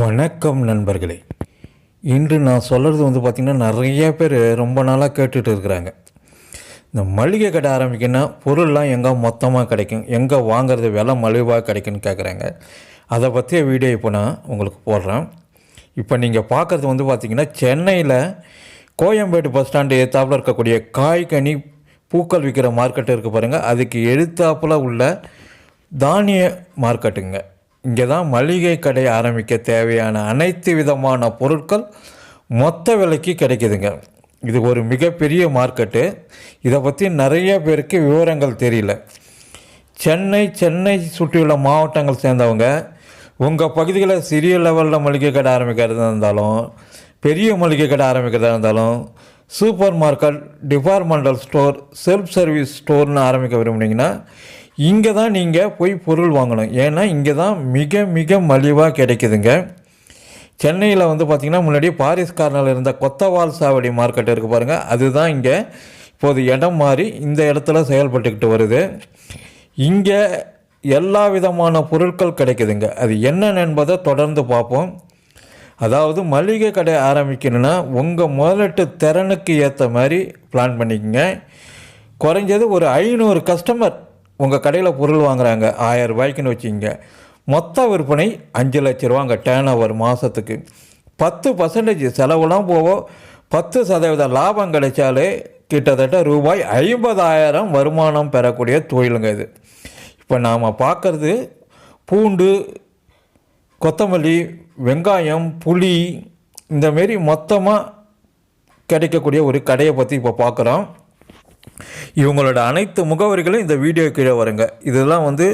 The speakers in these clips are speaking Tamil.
வணக்கம் நண்பர்களே. இன்று நான் சொல்கிறது வந்து பார்த்திங்கன்னா நிறைய பேர் ரொம்ப நாளாக கேட்டுட்டு இருக்கிறாங்க. இந்த மளிகை கடை ஆரம்பிக்கணும்னா பொருள்லாம் எங்கே மொத்தமாக கிடைக்கும்? எங்கே வாங்குறது விலை மலிவாக கிடைக்குன்னு கேட்குறாங்க அதை பற்றிய வீடியோ இப்போ நான் உங்களுக்கு போடுறேன். இப்போ நீங்கள் பார்க்குறது வந்து பார்த்திங்கன்னா சென்னையில் கோயம்பேடு பஸ் ஸ்டாண்டு ஏத்தாப்பில் இருக்கக்கூடிய காய்கனி பூக்கள் விற்கிற மார்க்கெட் இருக்குது பாருங்கள் அதுக்கு எழுத்தாப்பில் உள்ள தானிய மார்க்கெட்டுங்க இங்கே தான் மளிகை கடை ஆரம்பிக்க தேவையான அனைத்து விதமான பொருட்கள் மொத்த விலைக்கு கிடைக்குதுங்க. இது ஒரு மிகப்பெரிய மார்க்கெட்டு. இதை பற்றி நிறைய பேருக்கு விவரங்கள் தெரியல. சென்னை சென்னை சுற்றியுள்ள மாவட்டங்கள் சேர்ந்தவங்க உங்கள் பகுதியில் சிறிய லெவலில் மளிகை கடை ஆரம்பிக்கிறதா இருந்தாலும் பெரிய மளிகை கடை ஆரம்பிக்கிறதா இருந்தாலும் super market departmental store self service ஸ்டோர்னு ஆரம்பிக்க விரும்புனீங்கன்னா இங்கே தான் நீங்கள் போய் பொருள் வாங்கணும். ஏன்னா இங்கே தான் மிக மிக மலிவாக கிடைக்குதுங்க. சென்னையில் வந்து பார்த்திங்கன்னா முன்னாடி பாரிஸ் கார்னரில் இருந்த கொத்தவால் சாவடி மார்க்கெட் இருக்குது பாருங்கள் அதுதான் இங்கே இப்போது இடம் மாறி இந்த இடத்துல செயல்பட்டுக்கிட்டு வருது. இங்கே எல்லா விதமான பொருட்கள் கிடைக்குதுங்க. அது என்னென்ன என்பதை தொடர்ந்து பார்ப்போம். அதாவது மளிகை கடை ஆரம்பிக்கணும்னா உங்கள் முதலீட்டு திறனுக்கு ஏற்ற மாதிரி பிளான் பண்ணிக்கங்க. குறைஞ்சது ஒரு ஐநூறு கஸ்டமர் உங்கள் கடையில் பொருள் வாங்குகிறாங்க ஆயிரம் ரூபாய்க்குன்னு வச்சுக்கோங்க மொத்த விற்பனை அஞ்சு லட்ச ரூபாங்க டேர்ன் ஓவர் மாதத்துக்கு பத்து பர்சன்டேஜ் செலவுலாம் போவோம் பத்து சதவீத லாபம் கிடைச்சாலே கிட்டத்தட்ட ரூபாய் ஐம்பதாயிரம் வருமானம் பெறக்கூடிய தொழிலுங்க இது. இப்போ நாம் பார்க்குறது பூண்டு கொத்தமல்லி வெங்காயம் புளி இந்தமாரி மொத்தமாக கிடைக்கக்கூடிய ஒரு கடையை பற்றி இப்போ பார்க்குறோம் இவங்களோட அனைத்து முகவரிகளும் இந்த வீடியோ கீழே வருங்க. இதெல்லாம் வந்து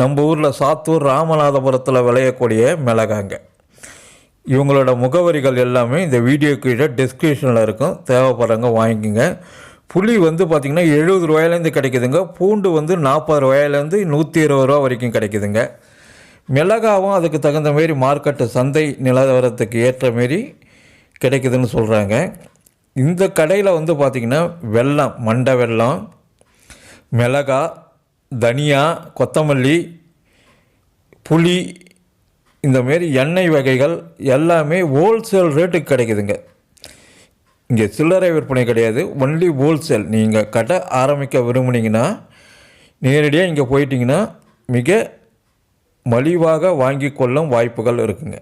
நம்ம ஊரில் சாத்தூர் ராமநாதபுரத்தில் விளையக்கூடிய மிளகாங்க இவங்களோட முகவரிகள் எல்லாமே இந்த வீடியோ கீழே டிஸ்கிரிப்ஷனில் இருக்கும். தேவைப்படுறவங்க வாங்கிக்கோங்க. புளி வந்து பார்த்திங்கன்னா எழுபது ரூபாயிலேருந்து கிடைக்குதுங்க. பூண்டு வந்து நாற்பது ரூபாயிலேருந்து நூற்றி இருபது ரூபா வரைக்கும் கிடைக்குதுங்க. மிளகாவும் அதுக்கு தகுந்த மாரி மார்க்கெட்டு சந்தை நிலவரத்துக்கு ஏற்ற மாரி கிடைக்குதுன்னு சொல்கிறாங்க இந்த கடையில் வந்து பார்த்திங்கன்னா வெல்லம் மண்டை வெல்லம் மிளகா தனியா கொத்தமல்லி புளி இந்தமாரி எண்ணெய் வகைகள் எல்லாமே ஹோல்சேல் ரேட்டுக்கு கிடைக்குதுங்க. இங்கே சில்லறை விற்பனை கிடையாது ஒன்லி ஹோல்சேல் நீங்கள் கடை ஆரம்பிக்க விரும்புனீங்கன்னா நேரடியாக இங்கே போயிட்டிங்கன்னா மிக மலிவாக வாங்கி கொள்ளும் வாய்ப்புகள் இருக்குங்க.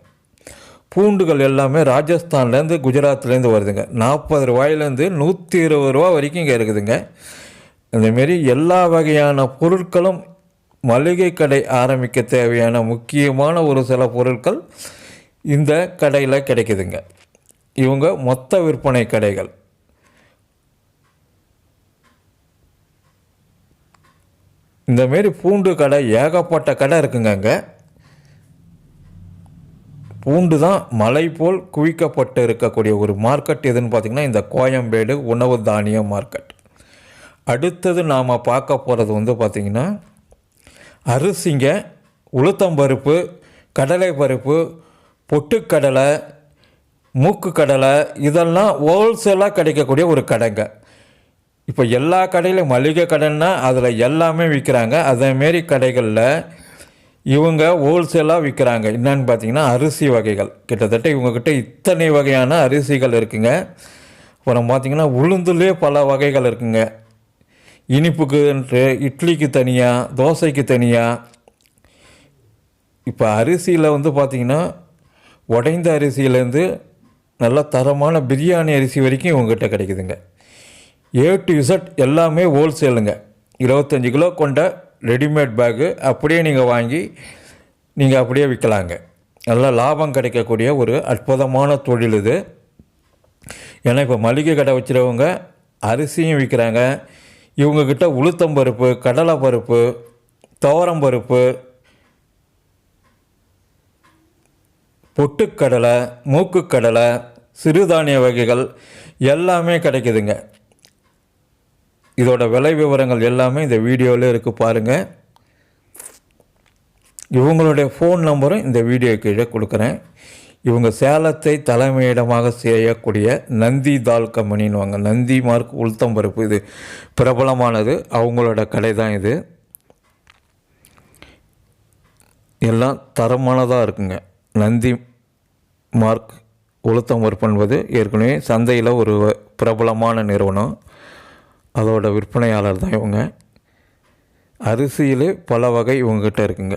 பூண்டுகள் எல்லாமே ராஜஸ்தான்லேருந்து குஜராத்லேருந்து வருதுங்க. நாற்பது ரூபாயிலேருந்து நூற்றி இருபது ரூபா வரைக்கும் இங்கே இருக்குதுங்க. இந்தமாரி எல்லா வகையான பொருட்களும் மளிகை கடை ஆரம்பிக்க தேவையான முக்கியமான ஒரு சில பொருட்கள் இந்த கடையில் கிடைக்குதுங்க. இவங்க மொத்த விற்பனை கடைகள். இந்தமாரி பூண்டு கடை ஏகப்பட்ட கடை இருக்குங்க அங்கே. பூண்டு தான் மலை போல் குவிக்கப்பட்டு இருக்கக்கூடிய ஒரு மார்க்கெட் எதுன்னு பார்த்திங்கன்னா இந்த கோயம்பேடு உணவு தானிய மார்க்கெட் அடுத்தது நாம் பார்க்க போகிறது வந்து பார்த்திங்கன்னா அரிசிங்க உளுத்தம்பருப்பு கடலை பருப்பு பொட்டுக்கடலை மூக்கு கடலை இதெல்லாம் ஹோல்சேலாக கிடைக்கக்கூடிய ஒரு கடைங்க. இப்போ எல்லா கடையிலும் மளிகை கடைன்னா அதில் எல்லாமே விற்கிறாங்க அதேமாரி கடைகளில் இவங்க ஹோல்சேலாக விற்கிறாங்க என்னன்னு பார்த்தீங்கன்னா அரிசி வகைகள். கிட்டத்தட்ட இவங்கக்கிட்ட இத்தனை வகையான அரிசிகள் இருக்குங்க. அப்புறம் பார்த்திங்கன்னா உளுந்துலேயே பல வகைகள் இருக்குங்க. இனிப்புக்கு இட்லிக்கு தனியாக தோசைக்கு தனியாக இப்போ அரிசியில் வந்து பார்த்திங்கன்னா உடைந்த அரிசியிலேருந்து நல்ல தரமான பிரியாணி அரிசி வரைக்கும் இவங்ககிட்ட கிடைக்குதுங்க. ஏ டு இசட் எல்லாமே ஹோல்சேலுங்க இருபத்தஞ்சி கிலோ கொண்ட ரெடிமேட் பேக்கு அப்படியே நீங்கள் வாங்கி நீங்கள் அப்படியே விற்கலாங்க நல்லா லாபம் கிடைக்கக்கூடிய ஒரு அற்புதமான தொழில் இது. ஏன்னா இப்போ மளிகை கடை வச்சுருவங்க அரிசியும் விற்கிறாங்க இவங்கக்கிட்ட உளுத்தம் பருப்பு கடலை பருப்பு துவரம் பருப்பு பொட்டுக்கடலை மூக்குக்கடலை சிறுதானிய வகைகள் எல்லாமே கிடைக்குதுங்க. இதோட விலை விவரங்கள் எல்லாமே இந்த வீடியோவில் இருக்குது பாருங்கள் இவங்களுடைய ஃபோன் நம்பரும் இந்த வீடியோ கீழே கொடுக்குறேன். இவங்க சேலத்தை தலைமையிடமாக செய்யக்கூடிய நந்தி தால் கம்பெனின்னுவாங்க நந்தி மார்க் உளுத்தம்பருப்பு இது. பிரபலமானது. அவங்களோட கடை தான் இது. எல்லாம் தரமானதாக இருக்குங்க. நந்தி மார்க் உளுத்தம் என்பது ஏற்கனவே சந்தையில் ஒரு பிரபலமான நிறுவனம். அதோட விற்பனையாளர் தான் இவங்க. அரிசியிலே பல வகை இவங்ககிட்ட இருக்குங்க.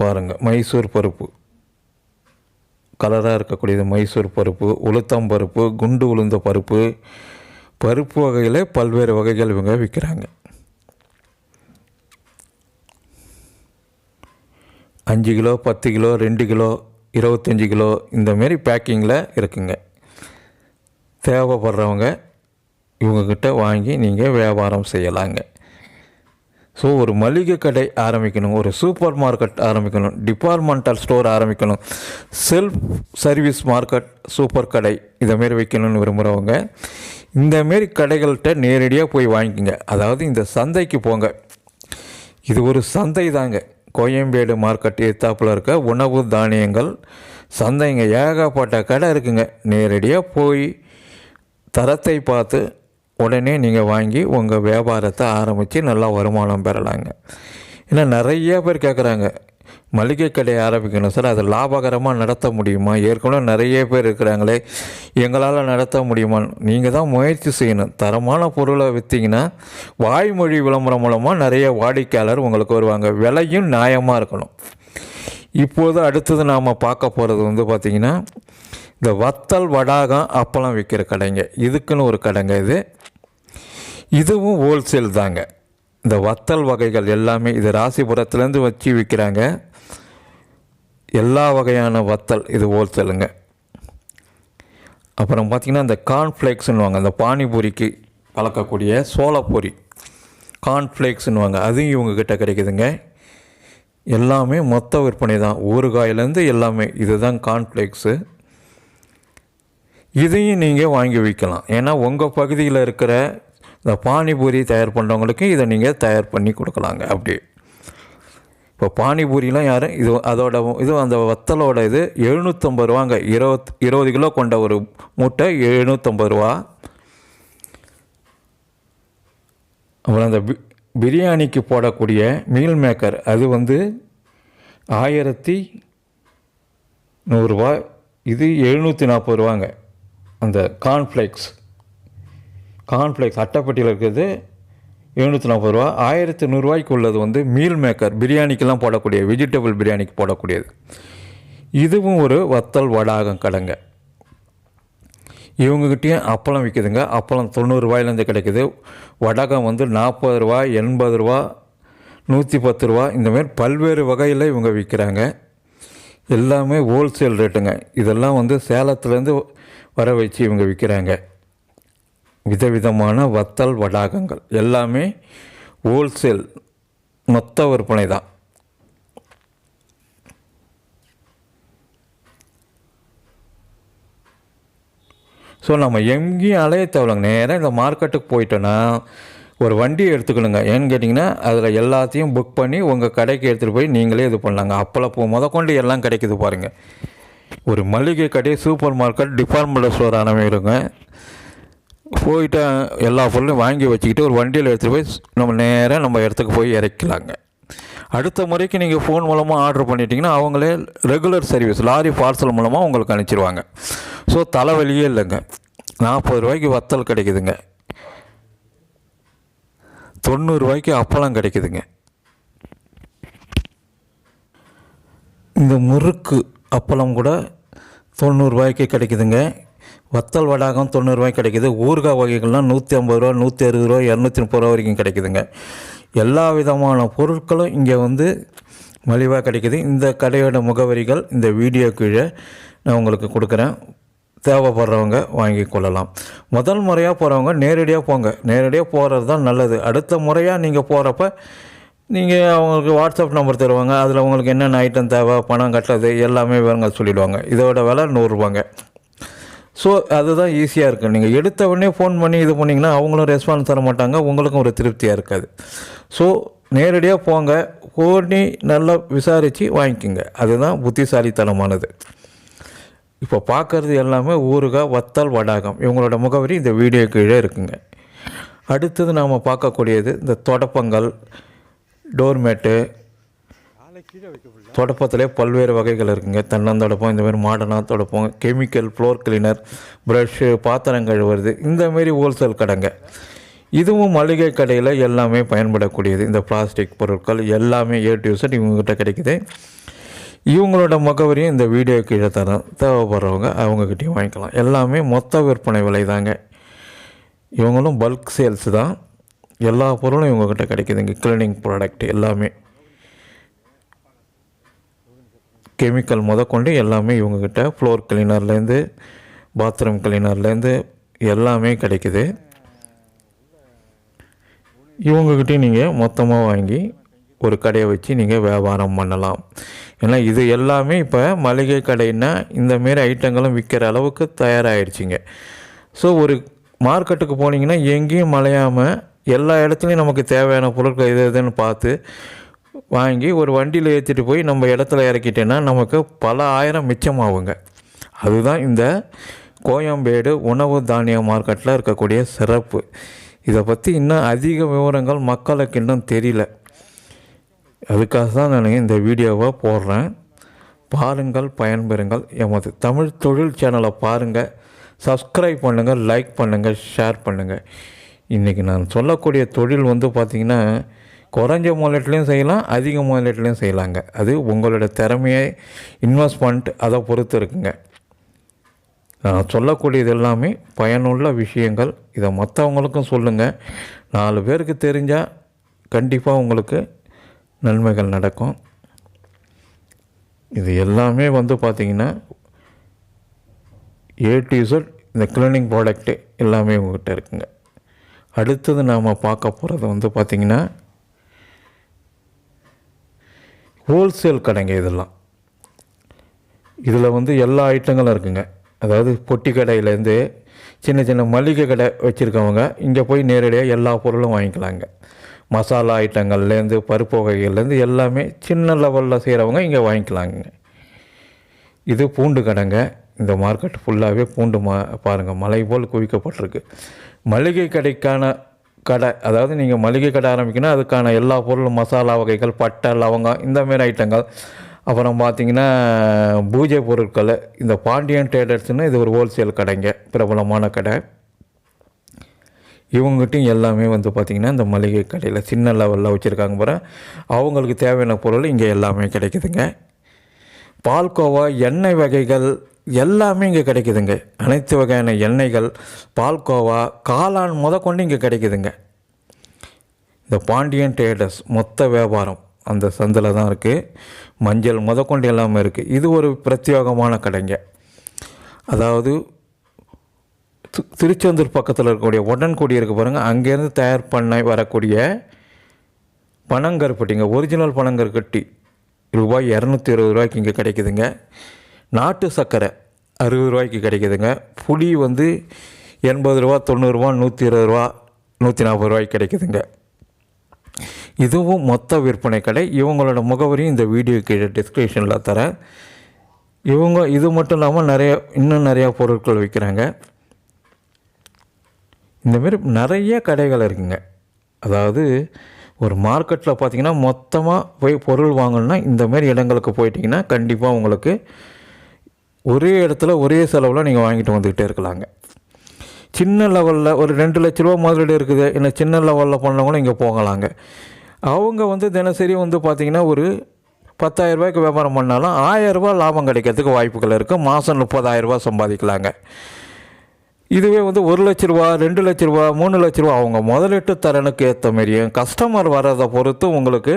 பாருங்கள் மைசூர் பருப்பு. கலராக இருக்கக்கூடியது மைசூர் பருப்பு உளுத்தம் பருப்பு குண்டு உளுந்த பருப்பு. பருப்பு வகையில் பல்வேறு வகைகள் இவங்க விற்கிறாங்க. அஞ்சு கிலோ பத்து கிலோ ரெண்டு கிலோ இருபத்தஞ்சி கிலோ இந்தமாரி பேக்கிங்கில் இருக்குங்க. தேவைப்படுறவங்க இவங்கக்கிட்ட வாங்கி நீங்கள் வியாபாரம் செய்யலாங்க. ஸோ ஒரு மளிகை கடை ஆரம்பிக்கணும் ஒரு சூப்பர் மார்க்கெட் ஆரம்பிக்கணும் டிபார்ட்மெண்டல் ஸ்டோர் ஆரம்பிக்கணும் செல்ஃப் சர்வீஸ் மார்க்கெட் சூப்பர் கடை இதைமாரி வைக்கணும்னு விரும்புகிறவங்க இந்தமாரி கடைகள்கிட்ட நேரடியாக போய் வாங்கிக்கோங்க. அதாவது இந்த சந்தைக்கு போங்க. இது ஒரு சந்தை தாங்க கோயம்பேடு மார்க்கெட் எத்தாப்பில் இருக்க உணவு தானியங்கள் சந்தைங்க ஏகப்பட்ட கடை இருக்குங்க. நேரடியாக போய் தரத்தை பார்த்து உடனே நீங்கள் வாங்கி உங்கள் வியாபாரத்தை ஆரம்பித்து நல்லா வருமானம் பெறலாங்க. ஏன்னா நிறைய பேர் கேட்குறாங்க மளிகை கடை ஆரம்பிக்கணும் சார் அது லாபகரமாக நடத்த முடியுமா? ஏற்கனவே நிறைய பேர் இருக்கிறாங்களே எங்களால் நடத்த முடியுமா? நீங்கள் தான் முயற்சி செய்யணும். தரமான பொருளை விற்றீங்கன்னா வாய்மொழி விளம்பரம் மூலமாக நிறைய வாடிக்கையாளர் உங்களுக்கு வருவாங்க. விலையும் நியாயமாக இருக்கணும். இப்போது அடுத்தது நாம் பார்க்க போகிறது வந்து பார்த்திங்கன்னா இந்த வத்தல் வடாகம் அப்பளம் விற்கிற கடைங்க. இதுக்குன்னு ஒரு கடைங்க இது. இதுவும் ஹோல்சேல் தாங்க. இந்த வத்தல் வகைகள் எல்லாமே இது ராசிபுரத்துலேருந்து வச்சு விற்கிறாங்க எல்லா வகையான வத்தல் இது ஹோல்சேலுங்க அப்புறம் பார்த்திங்கன்னா இந்த கார்ன்ஃப்ளேக்ஸ்னுவாங்க அந்த பானிபூரிக்கு வளர்க்கக்கூடிய சோளப்பொரி. கார்ன்ஃப்ளேக்ஸ்னுவாங்க அதுவும் இவங்கக்கிட்ட கிடைக்குதுங்க. எல்லாமே மொத்த விற்பனை தான். ஊறுகாயிலேருந்து எல்லாமே இதுதான் கார்ன்ஃப்ளேக்ஸு இதையும் நீங்கள் வாங்கி விற்கலாம் ஏன்னா உங்கள் பகுதியில் இருக்கிற இந்த பானிபூரி தயார் பண்ணுறவங்களுக்கு இதை நீங்கள் தயார் பண்ணி கொடுக்கலாங்க அப்படி. இப்போ பானிபூரிலாம் யாரும் இது அதோட இது அந்த வத்தலோட இது எழுநூற்றம்பது ரூபாங்க. இருபத் இருபது கிலோ கொண்ட ஒரு மூட்டை எழுநூற்றம்பது ரூபா. அப்புறம் அந்த பி பிரியாணிக்கு போடக்கூடிய மீல் மேக்கர் அது வந்து ஆயிரத்தி நூறுரூவா இது எழுநூற்றி நாற்பது ரூபாங்க. அந்த கார்ன்ஃப்ளேக்ஸ் கார்ன்ஃப்ளேக்ஸ் அட்டைப்பட்டியில் இருக்கிறது எழுநூற்றி நாற்பது ரூபா. ஆயிரத்தி நூறுரூவாய்க்கு உள்ளது வந்து மீல் மேக்கர் பிரியாணிக்கெல்லாம் போடக்கூடிய வெஜிடபிள் பிரியாணிக்கு போடக்கூடியது. இதுவும் ஒரு வத்தல் வடாகம் கடைங்க. இவங்ககிட்டயும் அப்பளம் விற்கிதுங்க அப்பளம் தொண்ணூறுரூவாயிலேருந்து கிடைக்குது. வடகம் வந்து நாற்பது ரூபா எண்பது ரூபா நூற்றி பத்து ரூபா இந்தமாரி பல்வேறு வகையில் இவங்க விற்கிறாங்க எல்லாமே ஹோல்சேல் ரேட்டுங்க இதெல்லாம் வந்து சேலத்துலேருந்து வர வச்சு இவங்க விற்கிறாங்க விதவிதமான வத்தல் வடாகங்கள் எல்லாமே ஹோல்சேல் மொத்த விற்பனை தான். ஸோ நம்ம எங்கேயும் அலைய தேவையில்லைங்க. நேராக இந்த மார்க்கெட்டுக்கு போயிட்டோன்னா ஒரு வண்டி எடுத்துக்கணுங்க. ஏன்னு கேட்டிங்கன்னா அதில் எல்லாத்தையும் புக் பண்ணி உங்கள் கடைக்கு எடுத்துகிட்டு போய் நீங்களே இது பண்ணலாங்க. அப்பளப்பூ முத கொண்டு எல்லாம் கிடைக்குது பாருங்கள் ஒரு மளிகை கடை சூப்பர் மார்க்கெட் டிபார்ட்மெண்டல் ஸ்டோர் ஆனவங்க போயிட்டு எல்லா பொருளையும் வாங்கி வச்சுக்கிட்டு ஒரு வண்டியில் எடுத்துகிட்டு போய் நம்ம நேராக நம்ம இடத்துக்கு போய் இறக்கலாங்க. அடுத்த முறைக்கு நீங்கள் ஃபோன் மூலமாக ஆர்டர் பண்ணிட்டீங்கன்னா அவங்களே ரெகுலர் சர்வீஸ் லாரி பார்சல் மூலமாக உங்களுக்கு அனுப்பிச்சிடுவாங்க ஸோ தலைவலியே இல்லைங்க. நாற்பது ரூபாய்க்கு வத்தல் கிடைக்குதுங்க. தொண்ணூறுரூவாய்க்கு அப்பளம் கிடைக்குதுங்க. இந்த முறுக்கு அப்பளம் கூட தொண்ணூறுரூவாய்க்கு கிடைக்குதுங்க. வத்தல் வடாகம் தொண்ணூறுரூவாய்க்கு கிடைக்குது. ஊறுகாய் வகைகள்லாம் நூற்றி ஐம்பது ரூபா நூற்றி அறுபது ரூபா இரநூத்தி முப்பது ரூபா வரைக்கும் கிடைக்குதுங்க. எல்லா விதமான பொருட்களும் இங்கே வந்து மலிவாக கிடைக்குது. இந்த கடையோட முகவரிகள் இந்த வீடியோ கீழே நான் உங்களுக்கு கொடுக்குறேன். தேவைப்படுறவங்க வாங்கி கொள்ளலாம். முதல் முறையாக போகிறவங்க நேரடியாக போங்க. நேரடியாக போகிறது தான் நல்லது. அடுத்த முறையாக நீங்கள் போகிறப்ப நீங்கள் அவங்களுக்கு வாட்ஸ்அப் நம்பர் தருவாங்க. அதில் உங்களுக்கு என்னென்ன ஐட்டம் தேவை பணம் கட்டுறது எல்லாமே விவரங்க சொல்லிவிடுவாங்க இதோட விலை நூறுரூவாங்க ஸோ அதுதான் ஈஸியாக இருக்குது நீங்கள் எடுத்த உடனே ஃபோன் பண்ணி இது பண்ணிங்கன்னா அவங்களும் ரெஸ்பான்ஸ் தர மாட்டாங்க. உங்களுக்கும் ஒரு திருப்தியாக இருக்காது. ஸோ நேரடியாக போங்க. போனி நல்லா விசாரித்து வாங்கிக்கோங்க. அதுதான் புத்திசாலித்தனமானது. இப்போ பார்க்குறது எல்லாமே ஊறுகாய் வத்தல் வடாகம். இவங்களோட முகவரி இந்த வீடியோ கீழே இருக்குங்க. அடுத்தது நாம் பார்க்கக்கூடியது இந்த தொடப்பங்கள் டோர்மேட்டு தொடப்பத்திலே பல்வேறு வகைகள் இருக்குங்க. தென்னந்தொடப்பம் இந்த இந்தமாரி மாடனாக தொடப்பம். கெமிக்கல் ஃப்ளோர் கிளீனர் ப்ரஷ்ஷு பாத்திரம் கழுவுறது இந்தமாரி ஹோல்சேல் கடைங்க. இதுவும் மளிகை கடையில் எல்லாமே பயன்படக்கூடியது. இந்த பிளாஸ்டிக் பொருட்கள் எல்லாமே ஏ டு செட் இவங்ககிட்ட கிடைக்குது. இவங்களோட முகவரியும் இந்த வீடியோ கீழே தரோம் தேவைப்படுறவங்க அவங்கக்கிட்டையும் வாங்கிக்கலாம். எல்லாமே மொத்த விற்பனை விலை தாங்க இவங்களும் பல்க் சேல்ஸ் தான். எல்லா பொருளும் இவங்கக்கிட்ட கிடைக்குதுங்க. கிளீனிங் ப்ராடக்ட் எல்லாமே. கெமிக்கல் முதற்கொண்டு எல்லாமே இவங்கக்கிட்ட ஃப்ளோர் கிளீனர்லேருந்து பாத்ரூம் கிளீனர்லேருந்து எல்லாமே கிடைக்குது. இவங்கக்கிட்டே நீங்கள் மொத்தமாக வாங்கி ஒரு கடையை வச்சு நீங்கள் வியாபாரம் பண்ணலாம். ஏன்னா இது எல்லாமே இப்போ மளிகை கடைன்னா இந்தமாரி ஐட்டங்களும் விற்கிற அளவுக்கு தயாராகிடுச்சிங்க ஸோ ஒரு மார்க்கெட்டுக்கு போனீங்கன்னா எங்கேயும் மலையாமல் எல்லா இடத்துலையும் நமக்கு தேவையான பொருட்கள் எது எதுன்னு பார்த்து வாங்கி ஒரு வண்டியில் ஏற்றிட்டு போய் நம்ம இடத்துல இறக்கிட்டேன்னா நமக்கு பல ஆயிரம் மிச்சமாகுங்க. அதுதான் இந்த கோயம்பேடு உணவு தானிய மார்க்கெட்டில் இருக்கக்கூடிய சிறப்பு. இதை பற்றி இன்னும் அதிக விவரங்கள் மக்களுக்கு இன்னும் தெரியல. அதுக்காக தான் நான் இந்த வீடியோவை போடுறேன். பாருங்கள் பயன்பெறுங்கள். எமது தமிழ் தொழில் சேனலை பாருங்கள் சப்ஸ்கிரைப் பண்ணுங்கள் லைக் பண்ணுங்கள் ஷேர் பண்ணுங்கள் இன்றைக்கி நான் சொல்லக்கூடிய தொழில் வந்து பார்த்திங்கன்னா குறைஞ்ச முதலீட்லையும் செய்யலாம் அதிக முதலீட்லையும் செய்யலாங்க. அது உங்களோட திறமையை இன்வெஸ்ட்மெண்ட் அதை பொறுத்து இருக்குங்க. நான் சொல்லக்கூடியது எல்லாமே பயனுள்ள விஷயங்கள். இதை மற்றவங்களுக்கும் சொல்லுங்கள் நாலு பேருக்கு தெரிஞ்சால் கண்டிப்பாக உங்களுக்கு நன்மைகள் நடக்கும். இது எல்லாமே வந்து பார்த்திங்கன்னா ஏ டு இசட் இந்த கிளீனிங் ப்ராடக்ட்டு எல்லாமே உங்கள்கிட்ட இருக்குங்க. அடுத்தது நாம் பார்க்க போகிறது வந்து பார்த்திங்கன்னா ஹோல்சேல் கடைங்க இதெல்லாம். இதில் வந்து எல்லா ஐட்டங்களும் இருக்குங்க. அதாவது பொட்டி கடையிலேருந்து சின்ன சின்ன மளிகை கடை வச்சுருக்கவங்க இங்கே போய் நேரடியாக எல்லா பொருளும் வாங்கிக்கலாங்க. மசாலா ஐட்டங்கள்லேருந்து பருப்பு வகைகள்லேருந்து எல்லாமே சின்ன லெவலில் செய்கிறவங்க இங்கே வாங்கிக்கலாங்க. இது பூண்டு கடைங்க. இந்த மார்க்கெட் ஃபுல்லாகவே பூண்டு மா பாருங்கள் மலை போல் குவிக்கப்பட்டிருக்கு. மளிகை கடைக்கான கடை அதாவது நீங்கள் மளிகை கடை ஆரம்பிக்கணும் அதுக்கான எல்லா பொருளும் மசாலா வகைகள் பட்டை லவங்கம் இந்தமாரி ஐட்டங்கள் அப்புறம் பார்த்திங்கன்னா பூஜை பொருட்கள் இந்த பாண்டியன் ட்ரேடர்ஸ்னு இது ஒரு ஹோல்சேல் கடைங்க பிரபலமான கடை. இவங்ககிட்டையும் எல்லாமே வந்து பார்த்திங்கன்னா இந்த மளிகை கடையில் சின்ன லெவலில் வச்சுருக்காங்க பாரு அவங்களுக்கு தேவையான பொருள் இங்கே எல்லாமே கிடைக்குதுங்க. பால்கோவா எண்ணெய் வகைகள் எல்லாமே இங்கே கிடைக்குதுங்க. அனைத்து வகையான எண்ணெய்கள் பால்கோவா காளான் முத கொண்டு இங்கே கிடைக்குதுங்க. இந்த பாண்டியன் ட்ரேடர்ஸ் மொத்த வியாபாரம் அந்த சந்தில் தான் இருக்குது மஞ்சள் முதற்கொண்டு எல்லாமே இருக்குது இது ஒரு பிரத்யேகமான கடைங்க. அதாவது திருச்செந்தூர் பக்கத்தில் இருக்கக்கூடிய உடன்குடி இருக்க பாருங்கள் அங்கேருந்து தயார் பண்ண வரக்கூடிய பனங்கருப்பட்டிங்க ஒரிஜினல் பனங்கருக்கட்டி ரூபாய் இரநூத்தி இருபது ரூபாய்க்கு இங்கே கிடைக்குதுங்க. நாட்டு சர்க்கரை அறுபது ரூபாய்க்கு கிடைக்குதுங்க. புளி வந்து எண்பது ரூபா தொண்ணூறுரூவா நூற்றி இருபது ரூபா நூற்றி நாற்பது ரூபாய்க்கு கிடைக்குதுங்க. இதுவும் மொத்த விற்பனை கடை. இவங்களோட முகவரியும் இந்த வீடியோ கீழே டிஸ்கிரிப்ஷனில் தரேன். இவங்க இது மட்டும் இல்லாமல் நிறைய இன்னும் நிறையா பொருட்கள் விற்கிறாங்க. இந்தமாரி நிறைய கடைகள் இருக்குங்க. அதாவது ஒரு மார்க்கெட்டில் பார்த்தீங்கன்னா மொத்தமாக போய் பொருள் வாங்கணுன்னா இந்தமாரி இடங்களுக்கு போயிட்டிங்கன்னா கண்டிப்பாக உங்களுக்கு ஒரே இடத்துல ஒரே செலவில் நீங்கள் வாங்கிட்டு வந்துக்கிட்டே இருக்கலாங்க. சின்ன லெவலில் ஒரு ரெண்டு லட்ச ரூபா முதலீடு இருக்குது. இல்லை சின்ன லெவலில் பண்ணவங்களும் இங்கே போகலாங்க. அவங்க வந்து தினசரி வந்து பார்த்திங்கன்னா ஒரு பத்தாயிரம் ரூபாய்க்கு வியாபாரம் பண்ணாலும் ஆயிரரூபா லாபம் கிடைக்கிறதுக்கு வாய்ப்புகள் இருக்குது மாதம் முப்பதாயிரரூபா சம்பாதிக்கலாங்க. இதுவே வந்து ஒரு லட்ச ரூபா ரெண்டு லட்ச ரூபா மூணு லட்ச ரூபா. அவங்க முதலீட்டு தரனுக்கு ஏற்ற மாதிரியும் கஸ்டமர் வர்றதை பொறுத்து உங்களுக்கு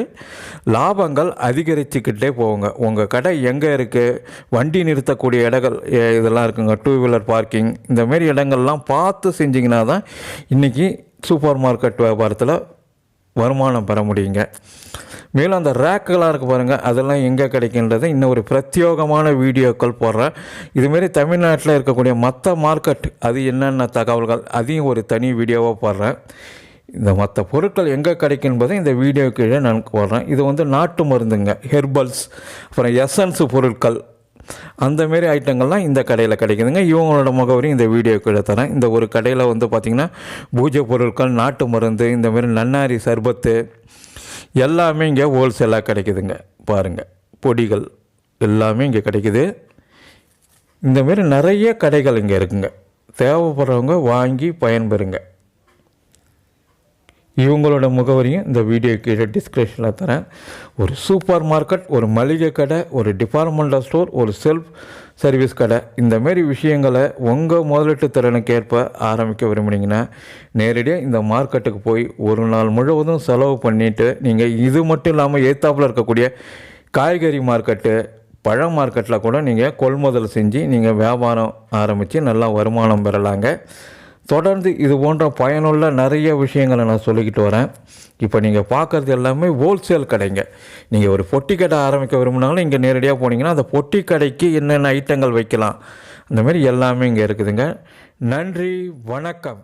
லாபங்கள் அதிகரிச்சுக்கிட்டே போகுங்க. உங்கள் கடை எங்கே இருக்குது வண்டி நிறுத்தக்கூடிய இடங்கள் இதெல்லாம் இருக்குங்க. டூ வீலர் பார்க்கிங் இந்தமாரி இடங்கள்லாம் பார்த்து செஞ்சிங்கன்னா தான் இன்றைக்கி சூப்பர் மார்க்கெட் வியாபாரத்தில் வருமானம் பெற முடியுங்க. மேலும் அந்த ரேக்குகளாக இருக்குது பாருங்கள் அதெல்லாம் எங்கே கிடைக்கின்றது? இன்னும் ஒரு பிரத்யேகமான வீடியோக்கள் போடுறேன் இதுமாரி தமிழ்நாட்டில் இருக்கக்கூடிய மற்ற மார்க்கெட் அது என்னென்ன தகவல்கள் அதையும் ஒரு தனி வீடியோவாக போடுறேன். இந்த மற்ற பொருட்கள் எங்கே கிடைக்கும் என்பதை இந்த வீடியோ கீழே நான் போடுறேன். இது வந்து நாட்டு மருந்துங்க ஹெர்பல்ஸ் அப்புறம் எசன்ஸு பொருட்கள் அந்தமாரி ஐட்டங்கள்லாம் இந்த கடையில் கிடைக்குதுங்க. இவங்களோட முகவரி இந்த வீடியோ கீழே தரேன். இந்த ஒரு கடையில் வந்து பார்த்திங்கன்னா பூஜை பொருட்கள் நாட்டு மருந்து இந்தமாரி நன்னாரி சர்பத்து எல்லாமே இங்கே ஹோல்சேலாக கிடைக்குதுங்க. பாருங்கள் பொடிகள் எல்லாமே இங்கே கிடைக்குது. இந்தமாரி நிறைய கடைகள் இங்கே இருக்குங்க. தேவைப்படுறவங்க வாங்கி பயன்பெறுங்க. இவங்களோட முகவரியும் இந்த வீடியோ கீழே டிஸ்கிரிப்ஷனில் தரேன். ஒரு சூப்பர் மார்க்கெட் ஒரு மளிகை கடை ஒரு டிபார்ட்மெண்டல் ஸ்டோர் ஒரு செல்ஃப் சர்வீஸ் கடை. இந்தமாரி விஷயங்களை உங்கள் முதலீட்டு திறனுக்கு ஏற்ப ஆரம்பிக்க விரும்புனீங்கன்னா நேரடியாக இந்த மார்க்கெட்டுக்கு போய் ஒரு நாள் முழுவதும் செலவு பண்ணிவிட்டு நீங்கள் இது மட்டும் இல்லாமல் ஏத்தாப்பில் இருக்கக்கூடிய காய்கறி மார்க்கெட்டு பழ மார்க்கெட்டில் கூட நீங்கள் கொள்முதல் செஞ்சு நீங்கள் வியாபாரம் ஆரம்பித்து நல்லா வருமானம் பெறலாங்க. தொடர்ந்து இது போன்ற பயனுள்ள நிறைய விஷயங்களை நான் சொல்லிக்கிட்டு வரேன். இப்போ நீங்கள் பார்க்குறது எல்லாமே ஹோல்சேல் கடைங்க. நீங்கள் ஒரு பொட்டி கடை ஆரம்பிக்க விரும்பினாலும் இங்கே நேரடியாக போனீங்கன்னா அந்த பொட்டி கடைக்கு என்னென்ன ஐட்டங்கள் வைக்கலாம். அந்தமாரி எல்லாமே இங்கே இருக்குதுங்க. நன்றி வணக்கம்.